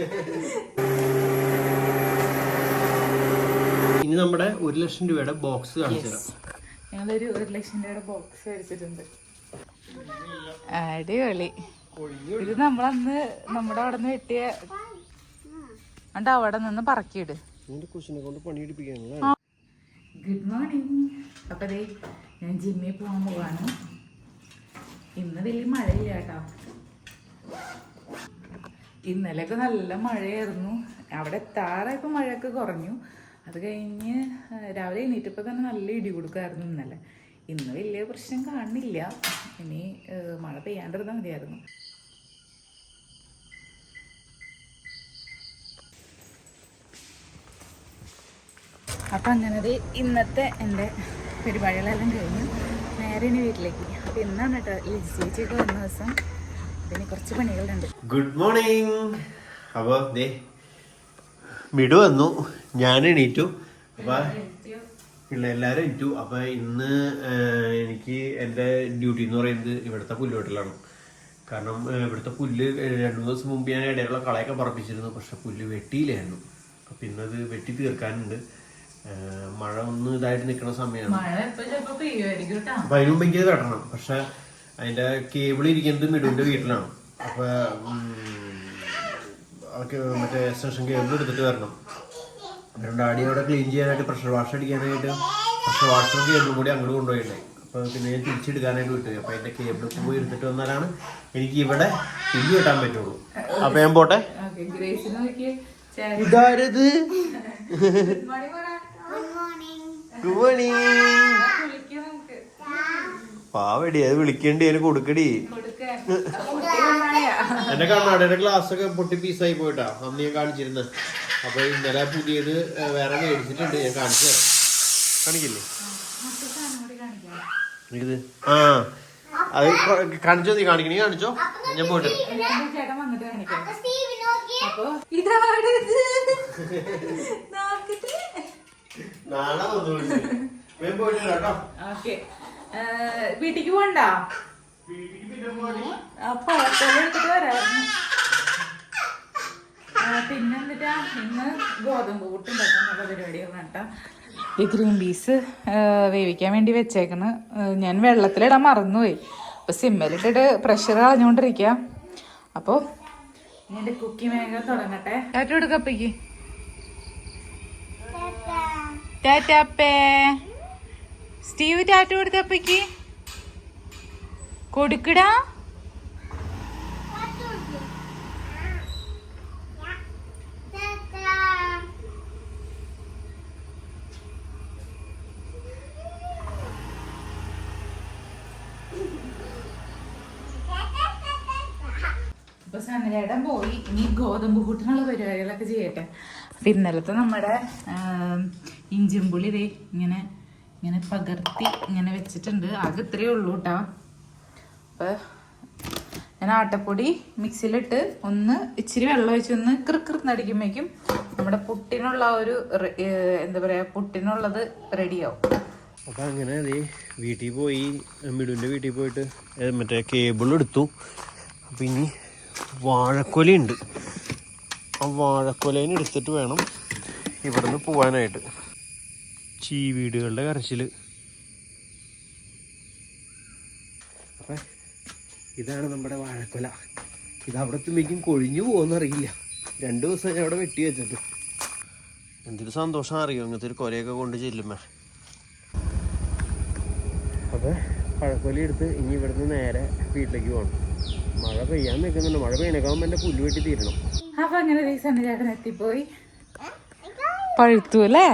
ഇനി നമ്മുടെ ഒരു ലക്ഷം രൂപയുടെ ബോക്സ് കാണിച്ചു ഞങ്ങളൊരു ഒരു ലക്ഷം രൂപയുടെ ബോക്സ് മേടിച്ചിട്ടുണ്ട്. അടിപൊളി. ഇത് നമ്മളന്ന് നമ്മുടെ അവിടെ നിന്ന് വെട്ടിയ എന്നിട്ട് അവിടെ നിന്ന് പറക്കിയിട് ഗുഡ് മോർണിംഗ് അപ്പൊ ഞാൻ ജിമ്മിൽ പോകാൻ പോവാണ്. ഇന്ന് വലിയ മഴയില്ല കേട്ടോ. ഇന്നലെയൊക്കെ നല്ല മഴയായിരുന്നു. അവിടെ എത്താറായപ്പോൾ മഴയൊക്കെ കുറഞ്ഞു. അത് കഴിഞ്ഞ് രാവിലെ എണീറ്റപ്പോൾ തന്നെ നല്ല ഇടി കൊടുക്കായിരുന്നു ഇന്നലെ. ഇന്ന് വലിയ പ്രശ്നം കാണുന്നില്ല ഇനി മഴ പെയ്യാണ്ടിരുന്നാൽ മതിയായിരുന്നു. അപ്പം അങ്ങനെ ഇന്നത്തെ എന്റെ പരിപാടികളെല്ലാം കഴിഞ്ഞു. നേരെ ഇനി വീട്ടിലേക്ക്. അപ്പം ഇന്നാണ് കേട്ടോ ലിജി ചേച്ചിയൊക്കെ വന്ന ദിവസം. അതിന് കുറച്ച് പണികളുണ്ട്. ഗുഡ് മോർണിംഗ് അപ്പൊ ദേ മിടു വന്നു. ഞാൻ എണീറ്റു. അപ്പൊ ഇല്ല എല്ലാരും എണീറ്റു. അപ്പൊ ഇന്ന് എനിക്ക് എന്റെ ഡ്യൂട്ടി എന്ന് പറയുന്നത് ഇവിടുത്തെ പുല്ലുവെട്ടലാണ്. കാരണം ഇവിടുത്തെ പുല്ല് രണ്ടു മൂന്ന് ദിവസം മുമ്പ് ഞാൻ ഇടയിലുള്ള കളയൊക്കെ പറപ്പിച്ചിരുന്നു പക്ഷെ പുല്ല് വെട്ടിയില്ലായിരുന്നു. അപ്പൊ ഇന്നത് വെട്ടി തീർക്കാനുണ്ട്. മഴ ഒന്ന് ഇതായിട്ട് നിൽക്കുന്ന സമയമാണ്. അപ്പൊ അതിന് മുമ്പ് എനിക്ക് കെട്ടണം പക്ഷെ അതിന്റെ കേബിൾ ഇരിക്കുന്നത് മിടുവിന്റെ വീട്ടിലാണ്. അപ്പൊ മറ്റേ എക്സ്റ്റൻഷൻ കേബിൾ എടുത്തിട്ട് വരണം. അതുകൊണ്ട് ഡാഡി അവിടെ ക്ലീൻ ചെയ്യാനായിട്ട് പ്രഷർ വാഷ് അടിക്കാനായിട്ട് പ്രഷർ വാഷറും കേബിളും കൂടി അങ്ങോട്ട് കൊണ്ടുപോയില്ലേ? അപ്പൊ പിന്നെ ഞാൻ തിരിച്ചെടുക്കാനായിട്ട് വിട്ടു. അപ്പൊ അതിന്റെ കേബിൾ പോയി എടുത്തിട്ട് വന്നാലാണ് എനിക്ക് ഇവിടെ തിരികെ കിട്ടാൻ പറ്റുള്ളൂ. അപ്പൊ ഞാൻ പോട്ടെ? ഇതാരത്? ഗുഡ് മോർണിംഗ് പാവടി അത് വിളിക്കേണ്ടി അതിന് കൊടുക്കടി? എന്റെ കണ്ണാടിയുടെ ഗ്ലാസ് ഒക്കെ പൊട്ടി പീസായി പോയിട്ടാ. അന്ന് ഞാൻ കാണിച്ചിരുന്നത് അപ്പൊ ഇന്നലെ പുതിയത് വേറെ മേടിച്ചിട്ടുണ്ട്. ഞാൻ കാണിച്ചു കാണിക്കില്ലേ? ഇത്? ആ. അത് കാണിച്ചോ നീ? കാണിക്കണേ കാണിച്ചോ? ഞാൻ പോയിട്ട് ഇതിന്റെ ചേട്ടൻ വന്നിട്ട് കാണിക്കാം. അപ്പൊ ഇതാണ് ഇത് നാളെ വന്നു ഞാൻ പോയിട്ട് കേട്ടോ. ഓക്കെ. വീട്ടിക്ക് പോണ്ട അപ്പൊ എടുത്തിട്ട് വരായിരുന്നു പിന്നെ എന്നിട്ടാ ഇന്ന് ഗോതമ്പ് കൂട്ടുണ്ടാക്കാനുള്ള പരിപാടികളാണ് കേട്ടോ. ഈ ഗ്രീൻ പീസ് വേവിക്കാൻ വേണ്ടി വെച്ചേക്കണ് ഞാൻ വെള്ളത്തിലിടാൻ മറന്നുപോയി. അപ്പൊ സിമ്മലിട്ടിട്ട് പ്രഷർ കളഞ്ഞുകൊണ്ടിരിക്കുക അപ്പോൾ എന്റെ കുക്കി വേഗം തുടങ്ങട്ടെ. ടാറ്റ കൊടുക്കപ്പയ്ക്ക് ടാറ്റാപ്പേ. സ്റ്റീവ് ടാറ്റു കൊടുത്തപ്പയ്ക്ക് കൊടുക്കടാ. ഇപ്പൊ സനലേടൻ പോയി ഇനി ഗോതമ്പ് കൂട്ടിനുള്ള പരിപാടികളൊക്കെ ചെയ്യട്ടെ. അപ്പൊ ഇന്നലത്തെ നമ്മുടെ ഇഞ്ചിമ്പുളി ഇതേ ഇങ്ങനെ ഇങ്ങനെ പകർത്തി ഇങ്ങനെ വെച്ചിട്ടുണ്ട്. ആകെ ഇത്രയേ ഉള്ളൂ കേട്ടോ അപ്പൊ ഞാൻ ആട്ടപ്പൊടി മിക്സിയിലിട്ട് ഒന്ന് ഇച്ചിരി വെള്ളം ഒഴിച്ച് ഒന്ന് കൃക്കൃന്നടിക്കുമ്പോഴേക്കും നമ്മുടെ പുട്ടിനുള്ള ഒരു എന്താ പറയാ പുട്ടിനുള്ളത് റെഡിയാവും. അപ്പൊ അങ്ങനെ അതെ വീട്ടിൽ പോയി മിടുവിന്റെ വീട്ടിൽ പോയിട്ട് മറ്റേ കേബിൾ എടുത്തു. അപ്പം ഇനി വാഴക്കൊലയുണ്ട്. ആ വാഴക്കൊലേനെ എടുത്തിട്ട് വേണം ഇവിടുന്ന് പോവാനായിട്ട്. ചീവീടുകളുടെ കരച്ചിൽ അപ്പൊ ഇതാണ് നമ്മുടെ വാഴക്കൊല. ഇത് അവിടെ എത്തുമ്പോഴേക്കും കൊഴിഞ്ഞു പോകുമെന്നറിയില്ല രണ്ടു ദിവസം ഞാൻ അവിടെ വെട്ടി വെച്ചിട്ട്. എന്തൊരു സന്തോഷം അറിയോ? ഇങ്ങനത്തെ ഒരു കൊലയൊക്കെ കൊണ്ട് ചെല്ലുമ്പോ. അപ്പൊ പഴക്കൊല എടുത്ത് ഇനി ഇവിടുന്ന് നേരെ വീട്ടിലേക്ക് പോകണം മഴ പെയ്യാൻ നിൽക്കുന്നുണ്ട്. മഴ പെയ്യണേക്കാവുമ്പോ എന്റെ പുല്ല് വെട്ടി തീരണം. അപ്പൊ അങ്ങനെ ദിവസം ചേട്ടൻ എത്തിപ്പോയി പഴുത്തു അല്ലേ?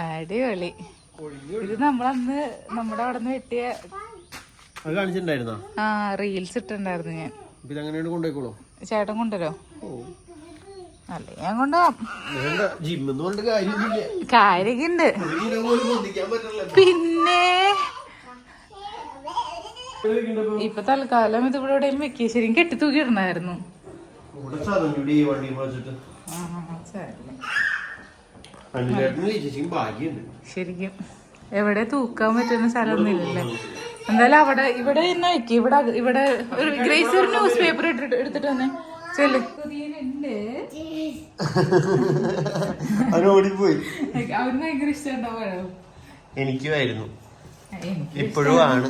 അടിപൊളി. ഇത് നമ്മളന്ന് നമ്മുടെ അവിടെ നിന്ന് വെട്ടിയ അത് കാണിച്ചിട്ടുണ്ടായിരുന്നോ? ആ റീൽസ് ഇട്ടുണ്ടായിരുന്നു ഞാൻ. അപ്പൊ ഇതങ്ങനെയാണ് കൊണ്ടുപോയിക്കോളൂ? ചേട്ടൻ കൊണ്ടുവരോ അല്ല ഞാൻ കൊണ്ടുപോവാം. വേണ്ട ജിമ്മെന്ന് പറഞ്ഞിട്ട് കാര്യമൊന്നുമില്ല. കാര്യൊക്കെ ഒരു കിലോ പറ്റില്ല പിന്നെ ഇപ്പൊ? തൽക്കാലം ഇത് ഇവിടെ എവിടെയും വെക്കുക ശരിക്കും കെട്ടി തൂക്കിയിടണായിരുന്നു ഇവിടെ ചതഞ്ഞൂടി ഈ വണ്ടി വെച്ചിട്ട് ആ സാരമില്ല. ശരിക്കും. എവിടെ തൂക്കാൻ പറ്റുന്ന സ്ഥലമൊന്നും ഇല്ലല്ലേ? എന്തായാലും അവിടെ ഇവിടെ തന്നെ വെക്കുക ഇവിടെ ഇവിടെ ഒരു ഗ്രേസ് ഒരു ന്യൂസ് പേപ്പർ ഇട്ടിട്ട് എടുത്തിട്ട് തന്നെ ചെല്ല്. കൊതിയനുണ്ട് അവൻ ഓടിപ്പോയി. അവന് ഭയങ്കര ഇഷ്ടമുണ്ടാവും എനിക്കുമായിരുന്നു. എനിക്ക് ഇപ്പോഴും ആണ്.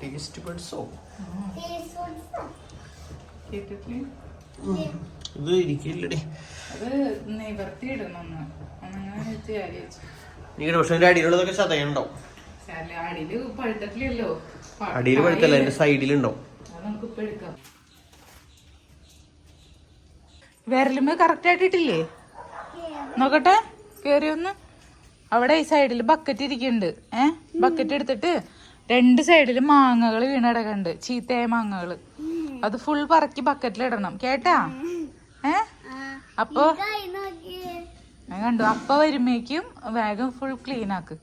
ടേസ്റ്റ് ബഡ്സോ കേട്ടിട്ടില്ലേ? ഇത് ഇരിക്കില്ലടി നിങ്ങളുടെ പക്ഷെ അതിന്റെ അടിയിലുള്ളതൊക്കെ ചതയുണ്ടാവും അടിയിൽ പഴുത്തല്ല അതിന്റെ സൈഡിലുണ്ടാവും. വിരലുമ്പോ കറക്റ്റ് ആയിട്ടിട്ടില്ലേ നോക്കട്ടെ കേറി ഒന്ന് അവിടെ ഈ സൈഡിൽ ബക്കറ്റ് ഇരിക്കുന്നുണ്ട്. ഏ? ബക്കറ്റ് എടുത്തിട്ട് രണ്ട് സൈഡിൽ മാങ്ങകൾ വീണടക്കുന്നുണ്ട് ചീത്തയായ മാങ്ങകൾ. അത് ഫുൾ പറക്കി ബക്കറ്റിൽ ഇടണം. കേട്ടാ? ഏ? കണ്ടു. അപ്പ വരുമ്പേക്കും വേഗം ഫുൾ ക്ലീൻ ആക്ക്.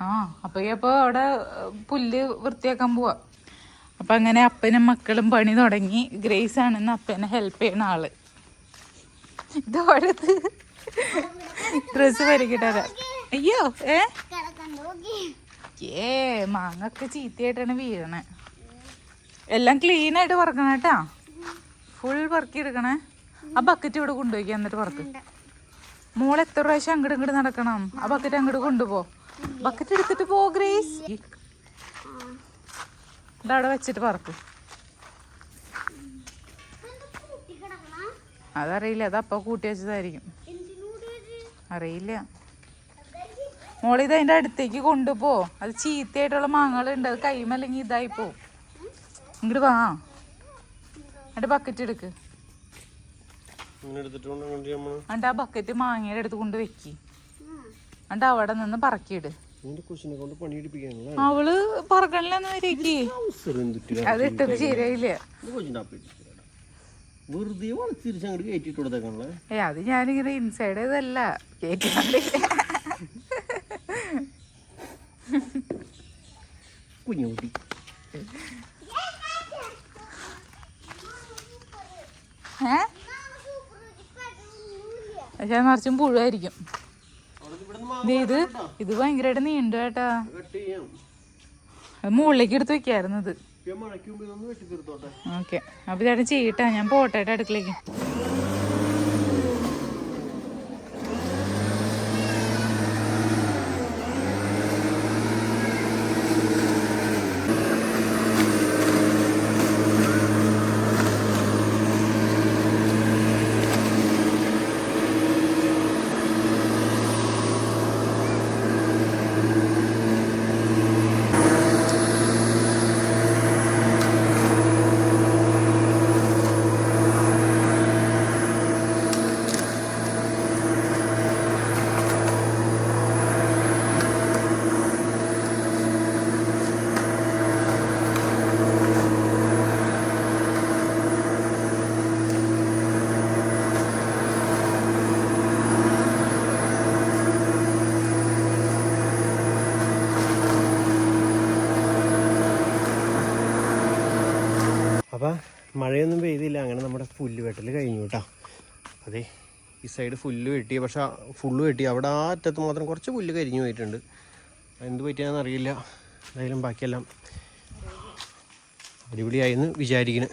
ആ അപ്പൊ അപ്പൊ അവിടെ പുല്ല് വൃത്തിയാക്കാൻ പോവാ. അപ്പൊ അങ്ങനെ അപ്പനും മക്കളും പണി തുടങ്ങി. ഗ്രേസ് ആണെന്ന് അപ്പനെ ഹെൽപ്പ് ചെയ്യുന്ന ആൾ. ഇതോടത്ത് ഡ്രസ് പരിക്കിട്ടാ അയ്യോ ഏ? ഏ മാങ്ങൊക്കെ ചീത്തയായിട്ടാണ് വീഴണേ. എല്ലാം ക്ലീൻ ആയിട്ട് പറക്കണം കേട്ടാ. ഫുൾ പറക്കി എടുക്കണേ ആ ബക്കറ്റ് ഇവിടെ കൊണ്ടുപോയിക്കാം എന്നിട്ട് പുറത്ത്. മോൾ എത്ര പ്രാവശ്യം അങ്ങോട്ട് ഇങ്ങോട്ട് നടക്കണം? ആ ബക്കറ്റ് അങ്ങോട്ട് കൊണ്ടുപോ. ബക്കറ്റ് എടുത്തിട്ട് പോ ഗ്രേസ് അവിടെ വെച്ചിട്ട് പറക്ക്. അതറിയില്ല. അത് അപ്പ കൂട്ടി വെച്ചതായിരിക്കും. അറിയില്ല. മോളിത് അതിന്റെ അടുത്തേക്ക് കൊണ്ടുപോ. അത് ചീത്തയായിട്ടുള്ള മാങ്ങകളുണ്ട്. അത് കൈമല്ലെങ്കിൽ ഇതായി പോ. ഇങ്ങോട്ട് വാ. എന്നിട്ട് ബക്കറ്റ് എടുക്ക് ഇങ്ങനെ എടുത്തിട്ട് കൊണ്ട് കൊണ്ട് നമ്മൾ എന്നിട്ട് ആ ബക്കറ്റ് മാങ്ങയുടെ അടുത്ത് കൊണ്ട് വെക്കി. എന്നിട്ട് അവിടെ നിന്ന് പറക്കിയിട്. അവൾ പറക്കണില്ലെന്ന് വരേക്ക് അത് ഇട്ടത് ശരിയായില്ല. വെറുതെ വളച്ചിരിച്ച് അങ്ങോട്ട് കയറ്റിട്ട് കൊടുത്തേക്കാണല്ലേ? ഏ അത് ഞാനിങ്ങനെ ഇൻസൈഡ് ഇതല്ല. കേട്ടില്ല കുഞ്ഞുകുട്ടി. ഏ? പക്ഷെ നിറച്ചും പുഴുവായിരിക്കും. ഇത് ഇത് ഭയങ്കരമായിട്ട് നീണ്ടു കേട്ടാ. അത് മുകളിലേക്ക് എടുത്ത് വെക്കായിരുന്നു ഇത്. ഓക്കെ. അപ്പൊ ചേട്ടൻ ചെയ്യട്ടാ. ഞാൻ പോട്ടെ അടുക്കളേക്ക് അപ്പൊ മഴയൊന്നും പെയ്തില്ല. അങ്ങനെ നമ്മുടെ പുല്ല് വെട്ടൽ കഴിഞ്ഞു കേട്ടോ. അതെ ഈ സൈഡ് ഫുല്ല് വെട്ടി. പക്ഷെ ഫുള്ള് വെട്ടി. അവിടെ ആ അറ്റത്ത് മാത്രം കുറച്ച് പുല്ല് കരിഞ്ഞു പോയിട്ടുണ്ട്. എന്ത് പറ്റിയാന്ന് അറിയില്ല. എന്തായാലും ബാക്കിയെല്ലാം അടിപൊളിയായെന്ന് വിചാരിക്കുന്നു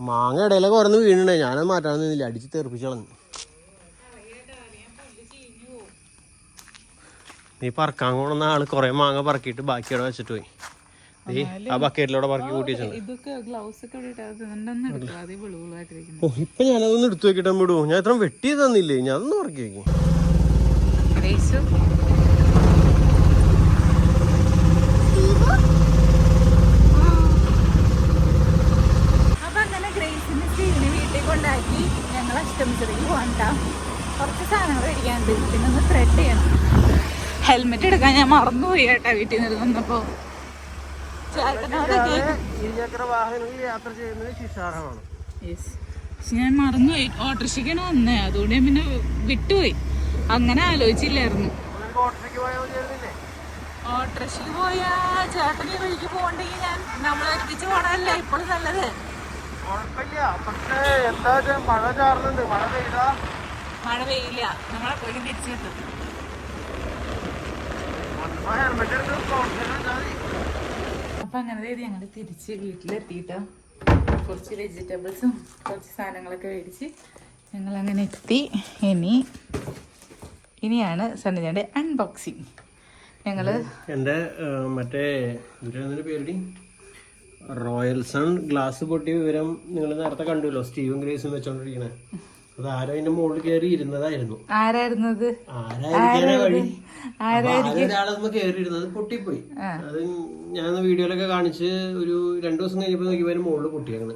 മാങ്ങ ഇടയിലൊക്കെ കുറന്ന് വീണുണ്ടേ. ഞാനത് നിന്നില്ല. അടിച്ച് തെറിപ്പിച്ചളഞ്ഞു നീ പറക്കാൻ കൊണ്ടുവന്ന ആൾ കുറേ മാങ്ങ പറക്കിയിട്ട് ബാക്കി അവിടെ വെച്ചിട്ട് പോയി. ആ ബക്കറ്റിലൂടെ പറക്കി കൂട്ടി ഓ ഇപ്പൊ ഞാനതൊന്ന് എടുത്തു വെക്കിട്ടാൻ വിടൂ ഞാൻ ഇത്ര വെട്ടി തന്നില്ലേ? ഞാൻ അതൊന്ന് പറക്കി വെക്കും. കുറച്ച് സാധനങ്ങൾ മേടിക്കാനുണ്ട് പിന്നെ ഒന്ന് ത്രെഡ് ചെയ്യണം. ഹെൽമെറ്റ് എടുക്കാൻ ഞാൻ മറന്നുപോയി കേട്ടാ വീട്ടിൽ നിന്ന് വന്നപ്പോ ചേട്ടനോട് കേക്ക് ഇരുചക്ര വാഹനങ്ങളിൽ യാത്ര ചെയ്യുന്നത് ശിക്ഷാർഹമാണ് ഞാൻ മറന്നുപോയി. ഓട്ടോറിക്ഷയ്ക്കാണ് വന്നേ. അതുകൊണ്ട് ഞാൻ പിന്നെ വിട്ടുപോയി. അങ്ങനെ ആലോചിച്ചില്ലായിരുന്നു. ഓട്ടോറിക്ഷയ്ക്ക് പോയാ ചേട്ടനെ വഴിക്ക് പോകണ്ടെങ്കിൽ ഞാൻ നമ്മളെ എത്തിച്ച് പോണല്ലേ ഇപ്പോഴും നല്ലത്. കുഴപ്പമില്ല പക്ഷേ എന്താ മഴ ചാറുന്നുണ്ട്. മഴ പെയ്താ? മഴ പെയ്യില്ല. നമ്മളെ തിരിച്ചെത്തും ഹെൽമെറ്റ് എടുത്ത് അപ്പൊ അങ്ങനെ ഞങ്ങൾ തിരിച്ച് വീട്ടിലെത്തിയിട്ട് കുറച്ച് വെജിറ്റബിൾസും കുറച്ച് സാധനങ്ങളൊക്കെ മേടിച്ച് ഞങ്ങൾ അങ്ങനെ എത്തി. ഇനി ഇനിയാണ് സണ്ണിജയുടെ അൺബോക്സിങ് ഞങ്ങൾ എന്റെ മറ്റേ പേരുടെ? റോയൽ സൺ ഗ്ലാസ് പൊട്ടിയ വിവരം നിങ്ങൾ നേരത്തെ കണ്ടുല്ലോ. സ്റ്റീവൻ ഗ്രേസും വെച്ചോണ്ടിരിക്കണേ. അത് ആരോ അതിന്റെ മുകളിൽ കയറി ഇരുന്നതായിരുന്നു. ആരായിരുന്നത്? ആരായിരിക്കാനാ വഴി? കയറി ഇരുന്നത് പൊട്ടിപ്പോയി. അത് ഞാൻ വീഡിയോയിലൊക്കെ കാണിച്ച് ഒരു രണ്ടു ദിവസം കഴിഞ്ഞപ്പോ നോക്കിയപ്പോ അതിന് മുകളിൽ പൊട്ടിയേക്കണ്.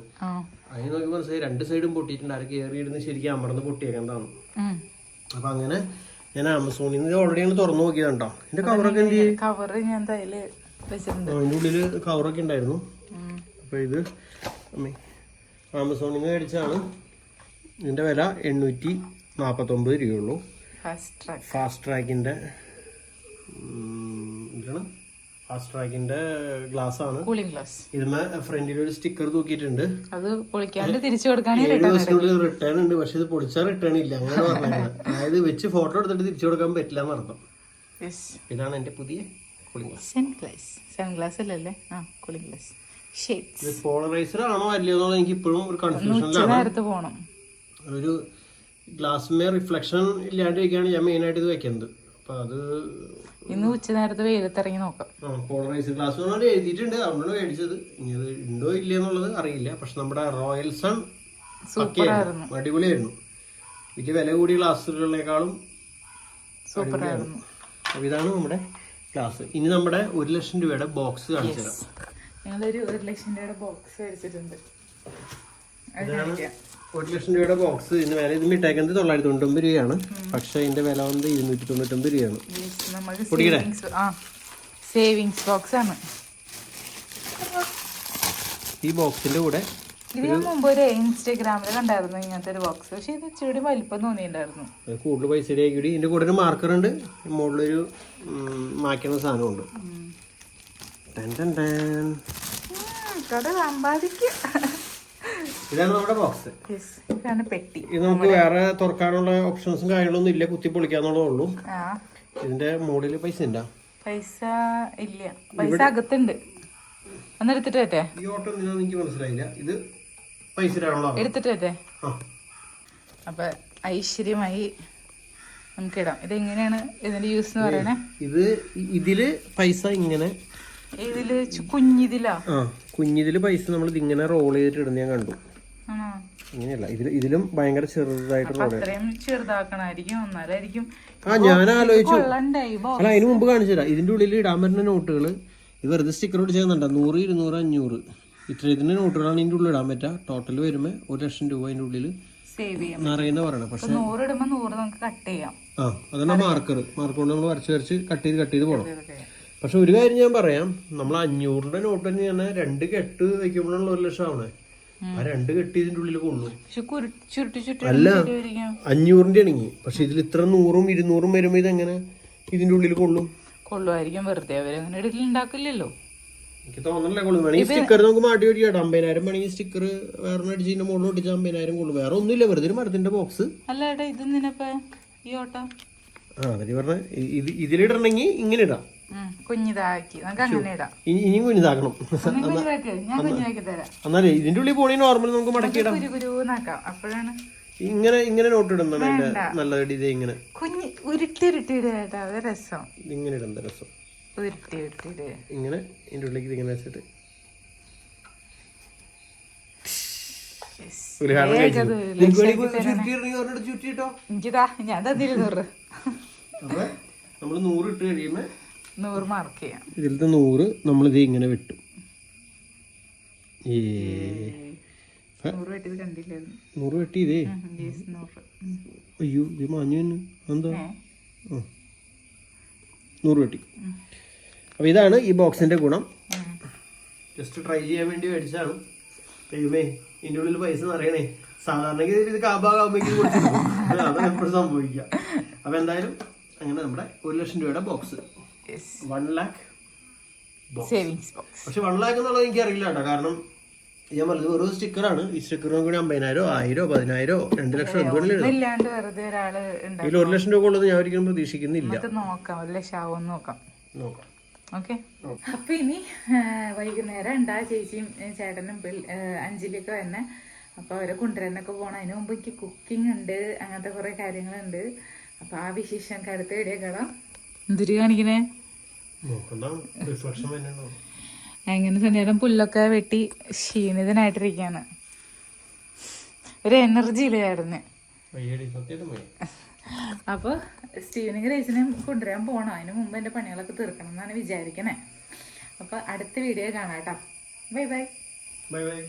അതിന് നോക്കി മനസ്സിലായി രണ്ട് സൈഡും പൊട്ടിയിട്ടുണ്ട്. ആര് കയറി ഇരുന്ന് ശരിക്കും അമർന്ന് പൊട്ടിയേക്കണ്ടാണ്. അപ്പൊ അങ്ങനെ ഞാൻ ആമസോണിൽ നിന്ന് ഓൾറെഡി ഞങ്ങൾ തുറന്നു നോക്കിയതുണ്ടോ എന്റെ കവറൊക്കെ എന്ത് ചെയ്യും? കവറ് ഞാൻ അതിന്റെ ഉള്ളിൽ കവറൊക്കെ ഉണ്ടായിരുന്നു. അപ്പൊ ഇത് ആമസോണിൽ നിന്ന് മേടിച്ചാണ് ഇതിന്റെ വില എണ്ണൂറ്റി നാപ്പത്തൊമ്പത് രൂപയുള്ളൂ ഫാസ്റ്റ് ട്രാക്ക് ഫാസ്റ്റ് ട്രാക്കിന്റെ ഫാസ്റ്റ് ട്രാക്കിന്റെ ഗ്ലാസ് ആണ്. കൂളിംഗ് ഗ്ലാസ് ഇതിന് ഫ്രണ്ടിൽ ഒരു സ്റ്റിക്കർ തൂക്കിയിട്ടുണ്ട്. അത് പൊളിക്കാണ്ട് തിരിച്ചു കൊടുക്കാനേ ഏഴ് ദിവസത്തിനുള്ളിൽ റിട്ടേൺ ഉണ്ട് പക്ഷെ ഇത് പൊളിച്ചാൽ റിട്ടേൺ ഇല്ല. അങ്ങനെ പറഞ്ഞത് അതായത് വെച്ച് ഫോട്ടോ എടുത്തിട്ട് തിരിച്ചു കൊടുക്കാൻ പറ്റില്ല എന്നർത്ഥം യെസ് ഇതാണ് എന്റെ പുതിയ കൂളിംഗ് ഗ്ലാസ് സെൻ ഗ്ലാസ് അല്ലല്ലേ? ആ കൂളിംഗ് ഗ്ലാസ് ഇത് പോളറൈസർ ആണോ അല്ലയോ എനിക്ക് ഇപ്പോഴും ഒരു കൺഫ്യൂഷൻ കൺഫ്യൂഷനിലാണ് പോണം. ഒരു ഗ്ലാസ്മേ റിഫ്ലക്ഷൻ ഇല്ലാണ്ടിരിക്കുകയാണ് ഞാൻ മെയിൻ ആയിട്ട് ഇത് വെക്കുന്നത്. അപ്പൊ അത് ഇന്ന് ഉച്ച നേരത്ത് വെയിലത്തിറങ്ങി നോക്കാം. പോളറൈസർ ഗ്ലാസ് എഴുതിയിട്ടുണ്ട്. അതുകൊണ്ടാണ് മേടിച്ചത്. ഇനി അത് ഉണ്ടോ ഇല്ല എന്നുള്ളത് അറിയില്ല. പക്ഷെ നമ്മുടെ റോയൽ സൺ സൂപ്പർ ആയിരുന്നു. അടിപൊളിയായിരുന്നു. വലിയ വില കൂടിയ ക്ലാസ്സുകളിലേക്കാളും സൂപ്പർ ആയിരുന്നു. അപ്പൊ ഇതാണ് നമ്മുടെ ക്ലാസ് ഇനി നമ്മുടെ ഒരു ലക്ഷം രൂപയുടെ ബോക്സ് കാണിച്ചു തരാം ഞങ്ങളൊരു ഒരു ലക്ഷം രൂപയുടെ ബോക്സ് മേടിച്ചിട്ടുണ്ട്. അത് കാണിക്കാം. ഒരു ലക്ഷം രൂപയുടെ ബോക്സ് ഇതിന് വില ഇത് ഇട്ടേക്കുന്നത് തൊള്ളായിരത്തി തൊണ്ണൂറ്റൊമ്പത് രൂപയാണ്. പക്ഷെ ഇതിന്റെ വില വന്നത് ഇരുന്നൂറ്റി തൊണ്ണൂറ്റൊമ്പത് രൂപയാണ് കുടിക്കട്ടെ സേവിങ്സ് ബോക്സ് ആണ്. ഈ ബോക്സിന്റെ കൂടെ മുമ്പ് ഒരു ഇൻസ്റ്റാഗ്രാമിൽ കണ്ടായിരുന്നു ഇങ്ങനത്തെ ഒരു ബോക്സ് പക്ഷെ ഇത് ഇച്ചിരി വലിപ്പം തോന്നിയിട്ടുണ്ടായിരുന്നു. കൂടുതൽ പൈസ കൂടി ഇതിന്റെ കൂടെ ഒരു മാർക്കർ ഉണ്ട്. മുകളിലൊരു മാക്കുന്ന സാധനമുണ്ട്. ടൻ ടൻ ടൻ. കട സമ്പാദിക്കുക ഇതാണ് നമ്മുടെ ബോക്സ് ഇതാണ് പെട്ടി. ഇത് നമുക്ക് വേറെ തുറക്കാനുള്ള ഓപ്ഷൻസും കാര്യങ്ങളൊന്നും ഇല്ല കുത്തി പൊളിക്കാന്നുള്ളതുള്ളൂ ഇതിന്റെ മുകളിൽ പൈസ ഉണ്ടാ പൈസ ഇല്ല. പൈസ അകത്തുണ്ട്. ഒന്ന് എടുത്തിട്ട് പറ്റേ ഈ ഓട്ടം എന്തിനാന്ന് എനിക്ക് മനസ്സിലായില്ല. ഇത് പൈസ എടുത്തിട്ട് പറ്റേ അപ്പൊ ഐശ്വര്യമായി നമുക്ക് ഇടാം. ഇത് എങ്ങനെയാണ് ഇതിന്റെ യൂസ് എന്ന് പറയണേ? ഇത് ഇതിൽ പൈസ ഇങ്ങനെ ഇതിൽ കുഞ്ഞിതിലാ? ആ കുഞ്ഞിതിൽ പൈസ നമ്മൾ ഇതിങ്ങനെ റോൾ ചെയ്തിട്ട് ഇടുന്ന ഞാൻ കണ്ടു. ആണോ? ഇങ്ങനെയല്ല. ഇതിൽ ഇതിലും ഭയങ്കര ചെറുതായിട്ട് അപ്പൊ അത്രയും ചെറുതാക്കണായിരിക്കും എന്നാലായിരിക്കും. ആ ഞാൻ ആലോചിച്ചു അല്ല അതിന് മുമ്പ് കാണിച്ചില്ല ഇതിന്റെ ഉള്ളിൽ ഇടാൻ പറ്റുന്ന നോട്ടുകൾ ഇത് വെറുതെ സ്റ്റിക്കർ ഒട്ട് ചെയ്യുന്നുണ്ടോ നൂറ് ഇരുന്നൂറ് അഞ്ഞൂറ്. ഇത്ര ഇതിന്റെ നോട്ടുകളാണ് ഇതിന്റെ ഉള്ളിൽ ഇടാൻ പറ്റുക. ടോട്ടൽ വരുമ്പോൾ ഒരു ലക്ഷം രൂപ അതിന്റെ ഉള്ളിൽ സേവ് ചെയ്യാം നിറയുന്ന പക്ഷെ നൂറ് ഇടുമ്പോ നൂറ് നമുക്ക് കട്ട് ചെയ്യാം. ആ അതാണ് മാർക്കർ മാർക്കർ കൊണ്ട് നമ്മൾ വരച്ച് വരച്ച് കട്ട് ചെയ്ത് കട്ട് ചെയ്ത് പോകണം പക്ഷെ ഒരു കാര്യം ഞാൻ പറയാം. നമ്മൾ അഞ്ഞൂറിന്റെ നോട്ട് തന്നെ രണ്ട് കെട്ട് വെക്കുമ്പോഴുള്ള ഒരു ലക്ഷം ആവണേ. ആ രണ്ട് കെട്ടി ഇതിന്റെ ഉള്ളിൽ കൊള്ളു അല്ല. അഞ്ഞൂറിന്റെ ആണെങ്കിൽ പക്ഷെ ഇതിൽ ഇത്ര നൂറും ഇരുന്നൂറും വരുമ്പോ ഇതെങ്ങനെ ഇതിന്റെ ഉള്ളിൽ കൊള്ളും? കൊള്ളുമായിരിക്കും. വെറുതെ അവരങ്ങനെ ഇടയിലുണ്ടാക്കില്ലല്ലോ എനിക്ക് തോന്നണില്ല കൊള്ളും. വേണമെങ്കിൽ സ്റ്റിക്കർ നമുക്ക് മാറ്റി ഓടിക്കാം അമ്പതിനായിരം വേണമെങ്കിൽ സ്റ്റിക്കർ വേറെ അടിച്ചതിന്റെ മുകളിൽ ഒട്ടിച്ച അമ്പതിനായിരം കൊള്ളും. വേറെ ഒന്നുമില്ല. വെറുതെ ഒരു മരത്തിന്റെ ബോക്സ്. അല്ല ഇത് നിനപ്പ ഈ ഓട്ടം. ആ അവർ പറഞ്ഞ ഇത് ഇതിലിടണമെങ്കിൽ ഇങ്ങനെ ഇടാം. കുഞ്ഞിതാക്കി. നമുക്ക് അങ്ങനെ ഇടാം. ഇനി ഇനിയും കുഞ്ഞിതാക്കണം. കുഞ്ഞിതാക്കി ഞാൻ കുഞ്ഞിതാക്കി തരാം. എന്നാലേ ഇതിന്റെ ഉള്ളിൽ പോണി നോർമൽ നമുക്ക് മടക്കി ഇടാം കുരു കുരുന്നാക്കാം അപ്പോഴാണ് ഇങ്ങനെ ഇങ്ങനെ നോട്ട് ഇടുന്നതാണ് അതിന്റെ നല്ലത് ഇതേ ഇങ്ങനെ. കുഞ്ഞി ഉരുട്ടി ഉരുട്ടി ഇടുക ഏട്ടാ അത് രസം. ഇങ്ങനെ ഇടുന്ന രസം. ഉരുട്ടി ഉരുട്ടി ഇടുക ഇങ്ങനെ ഇതിന്റെ ഉള്ളിലേക്ക് ഇങ്ങനെ വെച്ചിട്ട്. ഞാൻ തന്നിരുന്നൂറ് നമ്മൾ നൂറ് ഇട്ട് കഴിയുമ്പോ നൂറ് മാർക്ക് ചെയ്യാം. ഇതിലത്തെ നൂറ് നമ്മളിത് ഇങ്ങനെ വെട്ടും. ഈ നൂറ് വെട്ടിയത് കണ്ടില്ലായിരുന്നു. നൂറ് വെട്ടി ഇതേ ഉം, yes, അയ്യോ ഇത് മാഞ്ഞു തന്നെ. എന്താ നൂറ് വെട്ടി. അപ്പൊ ഇതാണ് ഈ ബോക്സിന്റെ ഗുണം. ജസ്റ്റ് ട്രൈ ചെയ്യാൻ വേണ്ടി മേടിച്ചാണ് ദൈവമേ ഇതിന്റെ ഉള്ളിൽ പൈസ നിറയണേ. സാധാരണ ഗതിയിൽ ഇത് കാബാകുമ്പോഴേക്കും അതാണ് എപ്പോഴും സംഭവിക്കുക. അപ്പൊ എന്തായാലും അങ്ങനെ നമ്മുടെ ഒരു ലക്ഷം രൂപയുടെ box. One lakh box savings box പക്ഷെ വൺ ലാക്ക് എന്നുള്ളത് എനിക്ക് അറിയില്ല കേട്ടോ. കാരണം ഞാൻ പറഞ്ഞത് ഒരു സ്റ്റിക്കറാണ് ഈ സ്റ്റിക്കറിനും കൂടി അമ്പതിനായിരോ ആയിരോ പതിനായിരോ രണ്ട് ലക്ഷം. ഇല്ലാണ്ട് വെറുതെ ഒരാൾ ഇതിൽ ഒരു ലക്ഷം രൂപ ഉള്ളത് ഞാൻ ഒരിക്കലും പ്രതീക്ഷിക്കുന്നില്ല. നോക്കാം ഒരു ആവും നോക്കാം. നോക്കാം. ഓക്കെ. അപ്പൊ ഇനി വൈകുന്നേരം ഉണ്ടാ ചേച്ചിയും ചേട്ടനും അഞ്ചിലൊക്കെ വന്നെ തന്നെ അപ്പൊ അവരെ കൊണ്ടുവരാനൊക്കെ പോണം. അതിന് മുമ്പ് എനിക്ക് കുക്കിംഗ് ഉണ്ട് അങ്ങനത്തെ കുറെ കാര്യങ്ങളുണ്ട്. അപ്പൊ ആ വിശേഷം അടുത്ത വീഡിയോ കാണാം എന്തൊരു കാണിക്കണേ? എങ്ങനെ അങ്ങനെ സന്ധ്യയുടെ പുല്ലൊക്കെ വെട്ടി ക്ഷീണിതനായിട്ടിരിക്കാണ്. ഒരു എനർജി ഇല്ലായിരുന്നു അപ്പോൾ സ്റ്റീവനും ഗ്രേസിനെയും കൊണ്ടുവരാൻ പോകണം അതിന് മുമ്പ് എന്റെ പണികളൊക്കെ തീർക്കണം എന്നാണ് വിചാരിക്കണേ. അപ്പോൾ അടുത്ത വീഡിയോ കാണാം കേട്ടോ. Bye bye bye bye